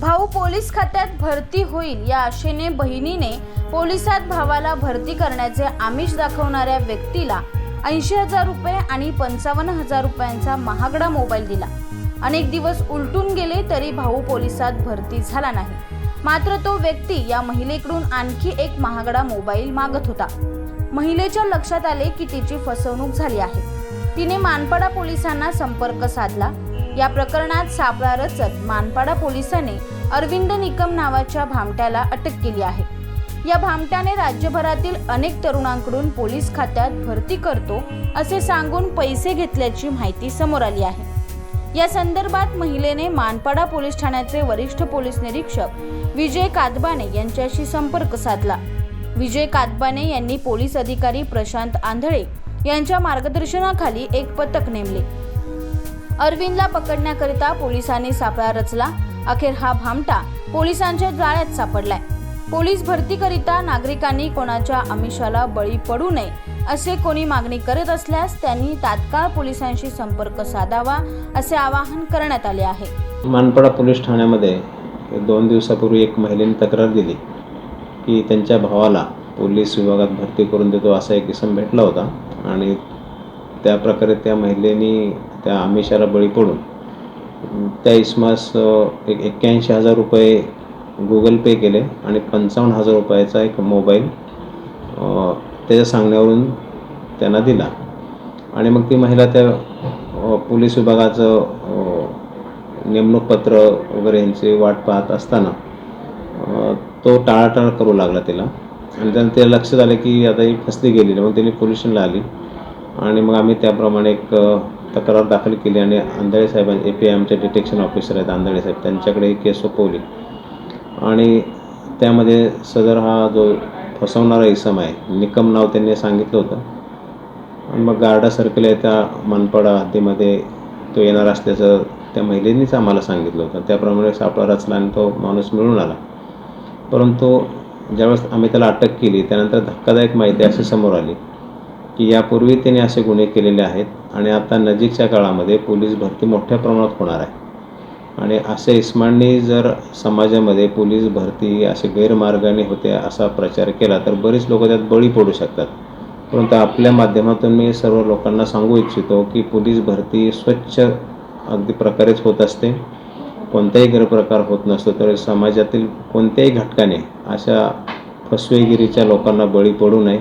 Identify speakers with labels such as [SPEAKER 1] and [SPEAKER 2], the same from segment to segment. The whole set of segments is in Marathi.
[SPEAKER 1] भाऊ पोलीस खात्यात भरती होईल या आशेने बहिणीने पोलिसात भावाला भरती करण्याचे आमिष दाखवणाऱ्या व्यक्तीला ऐंशी हजार रुपये आणि पंचावन्न हजार रुपयांचा महागडा मोबाईल दिला. अनेक दिवस उलटून गेले तरी भाऊ पोलिसात भरती झाला नाही. मात्र तो व्यक्ती या महिलेकडून आणखी एक महागडा मोबाईल मागत होता. महिलेच्या लक्षात आले की तिची फसवणूक झाली आहे. तिने मानपाडा पोलिसांना संपर्क साधला. या प्रकरणात सापळा रचत मानपाडा पोलिसांनी अरविंद निकम नावाच्या भामट्याला अटक केली आहे. या भामट्याने राज्यभरातील अनेक तरुणांकडून पोलीस खात्यात भरती करतो असे सांगून पैसे घेतल्याची माहिती समोर आली आहे. या संदर्भात महिलेने मानपाडा पोलीस ठाण्याचे वरिष्ठ पोलीस निरीक्षक विजय कादबाने यांच्याशी संपर्क साधला. विजय कादबाने यांनी पोलीस अधिकारी प्रशांत आंधळे यांच्या मार्गदर्शनाखाली एक पथक नेमले. अरविंदला पकडण्याकरिता पोलिसांनी सापळा रचला. अखेर हा भामटा पोलिसांच्या जाळ्यात सापडलाय. पोलीस भरतीकरिता नागरिकांनी कोणाच्या आमिषाला बळी पडू नये असे कोणी मागणी करत असल्यास त्यांनी तात्काळ पोलिसांशी संपर्क साधावा असे आवाहन करण्यात आले आहे.
[SPEAKER 2] मानपाडा पोलीस ठाण्यामध्ये दोन दिवसापूर्वी एक महिलेने तक्रार दिली की त्यांच्या भावाला पोलीस विभागात भरती करून देतो असा एक इसम भेटला होता. आणि त्या प्रकारे त्या महिलेनी त्या आमिषाला बळी पडून. त्या इसमास एक एक्क्याऐंशी हजार रुपये गुगल पे केले आणि पंचावन्न हजार रुपयाचा एक मोबाईल त्याच्या सांगण्यावरून त्यांना दिला. आणि मग ती महिला त्या पोलीस विभागाचं नेमणूक पत्र वगैरे यांची वाट पाहत असताना तो टाळाटाळ करू लागला तिला. आणि त्यानं त्याला लक्षात आलं की आता ही फसली गेलेली मग त्यांनी पोलिशनला आली. आणि मग आम्ही त्याप्रमाणे एक तक्रार दाखल केली आणि आंधळे साहेब ए पी आमचे डिटेक्शन ऑफिसर आहेत आंधळे साहेब. त्यांच्याकडे ही केस सोपवली. आणि त्यामध्ये सदर हा जो फसवणारा इसम आहे निकम नाव त्यांनी सांगितलं होतं. आणि मग गार्डा सर्कल आहे त्या मनपाडा हद्दीमध्ये तो येणार असल्याचं त्या महिलेनीच आम्हाला सांगितलं होतं. त्याप्रमाणे सापळा रचला आणि तो माणूस मिळून आला. परंतु ज्यावेळेस आम्ही त्याला अटक केली त्यानंतर धक्कादायक माहिती अशी समोर आली. की यापूर्वी तिने असे गुन्हे केलेले आहेत आणि आता नजीकच्या काळामध्ये पोलीस भरती मोठ्या प्रमाणात होणार आहे. आणि असे इस्मांनी जर समाजामध्ये पोलीस भरती असे गैरमार्गाने होते असा प्रचार केला तर बरेच लोक त्यात बळी पडू शकतात. परंतु आपल्या माध्यमातून मी सर्व लोकांना सांगू इच्छितो की पोलीस भरती स्वच्छ अगदी प्रकारेच होत असते. कोणताही गैरप्रकार होत नसतो तर समाजातील कोणत्याही घटकाने अशा फसवेगिरीच्या लोकांना बळी पडू नये.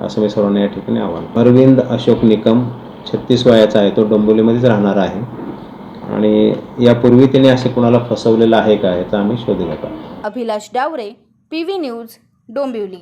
[SPEAKER 2] असं मी सर्वांना या ठिकाणी आव्हान अरविंद अशोक निकम छत्तीस वयाचा आहे तो डोंबिवलीमध्येच राहणार आहे. आणि यापूर्वी त्याने असे कुणाला फसवलेलं आहे का याचा आम्ही शोधू घेतो
[SPEAKER 1] Abhilash Daware P V news Dombivli.